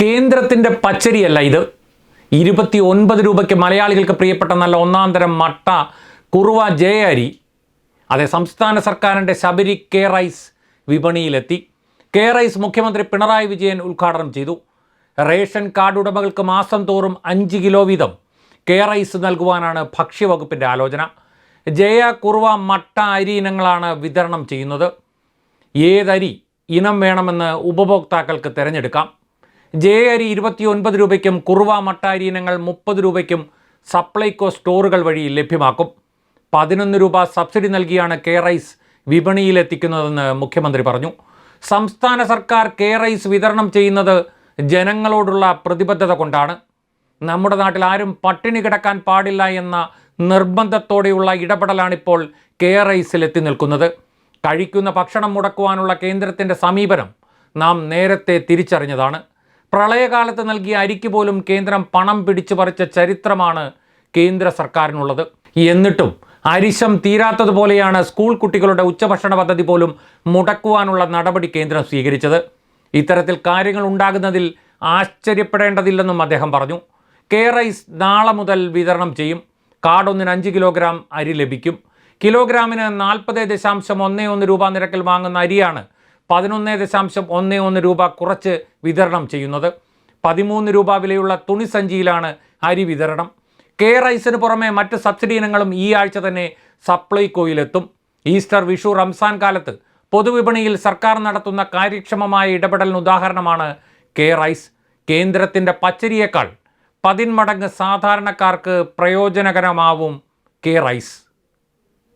കേന്ദ്രത്തിന്റെ പച്ചരിയല്ല ഇത്. ഇരുപത്തി ഒൻപത് രൂപയ്ക്ക് മലയാളികൾക്ക് പ്രിയപ്പെട്ട നല്ല ഒന്നാം തരം മട്ട കുറുവ ജയരി. അതെ സംസ്ഥാന സർക്കാരിന്റെ ശബരി കെ റൈസ് വിപണിയിലെത്തി. കെ റൈസ് മുഖ്യമന്ത്രി പിണറായി വിജയൻ ഉദ്ഘാടനം ചെയ്തു. റേഷൻ കാർഡ് ഉടമകൾക്ക് മാസം തോറും അഞ്ച് കിലോ വീതം കെ റൈസ് നൽകുവാനാണ് ഭക്ഷ്യവകുപ്പിന്റെ ആലോചന. ജയ കുറുവ മട്ട അരി ഇനങ്ങളാണ് വിതരണം ചെയ്യുന്നത്. ഏതരി ഇനം വേണമെന്ന് ഉപഭോക്താക്കൾക്ക് തിരഞ്ഞെടുക്കാം. ജെ അരി ഇരുപത്തി ഒൻപത് രൂപയ്ക്കും കുറുവ മട്ട അരി ഇനങ്ങൾ മുപ്പത് രൂപയ്ക്കും സപ്ലൈകോ സ്റ്റോറുകൾ വഴി ലഭ്യമാക്കും. പതിനൊന്ന് രൂപ സബ്സിഡി നൽകിയാണ് കെ റൈസ് വിപണിയിലെത്തിക്കുന്നതെന്ന് മുഖ്യമന്ത്രി പറഞ്ഞു. സംസ്ഥാന സർക്കാർ കെ റൈസ് വിതരണം ചെയ്യുന്നത് ജനങ്ങളോടുള്ള പ്രതിബദ്ധത കൊണ്ടാണ്. നമ്മുടെ നാട്ടിൽ ആരും പട്ടിണി കിടക്കാൻ പാടില്ല എന്ന നിർബന്ധത്തോടെയുള്ള ഇടപെടലാണിപ്പോൾ കെ റൈസിൽ എത്തി നിൽക്കുന്നത്. കഴിക്കുന്ന ഭക്ഷണം മുടക്കുവാനുള്ള കേന്ദ്രത്തിന്റെ സമീപനം നാം നേരത്തെ തിരിച്ചറിഞ്ഞതാണ്. പ്രളയകാലത്ത് നൽകിയ അരിക്ക് പോലും കേന്ദ്രം പണം പിടിച്ചു പറിച്ച ചരിത്രമാണ് കേന്ദ്ര സർക്കാരിനുള്ളത്. എന്നിട്ടും അരിശം തീരാത്തതുപോലെയാണ് സ്കൂൾ കുട്ടികളുടെ ഉച്ചഭക്ഷണ പദ്ധതി പോലും മുടക്കുവാനുള്ള നടപടി കേന്ദ്രം സ്വീകരിച്ചത്. ഇത്തരത്തിൽ കാര്യങ്ങൾ ഉണ്ടാകുന്നതിൽ ആശ്ചര്യപ്പെടേണ്ടതില്ലെന്നും അദ്ദേഹം പറഞ്ഞു. കെ റൈസ് നാളെ മുതൽ വിതരണം ചെയ്യും. കാർഡൊന്നിന് അഞ്ച് കിലോഗ്രാം അരി ലഭിക്കും. കിലോഗ്രാമിന് നാൽപ്പത് ദശാംശം ഒന്ന് ഒന്ന് രൂപ നിരക്കിൽ വാങ്ങുന്ന അരിയാണ് പതിനൊന്ന് ദശാംശം ഒന്ന് ഒന്ന് രൂപ കുറച്ച് വിതരണം ചെയ്യുന്നത്. പതിമൂന്ന് രൂപ വിലയുള്ള തുണിസഞ്ചിയിലാണ് അരി വിതരണം. കെ റൈസിന് പുറമെ മറ്റ് സബ്സിഡി ഇനങ്ങളും ഈ ആഴ്ച തന്നെ സപ്ലൈകോയിലെത്തും. ഈസ്റ്റർ വിഷു റംസാൻ കാലത്ത് പൊതുവിപണിയിൽ സർക്കാർ നടത്തുന്ന കാര്യക്ഷമമായ ഇടപെടലിന് ഉദാഹരണമാണ് കെ റൈസ്. കേന്ദ്രത്തിന്റെ പച്ചരിയേക്കാൾ പതിന്മടങ്ങ് സാധാരണക്കാർക്ക് പ്രയോജനകരമാവും കെ റൈസ്.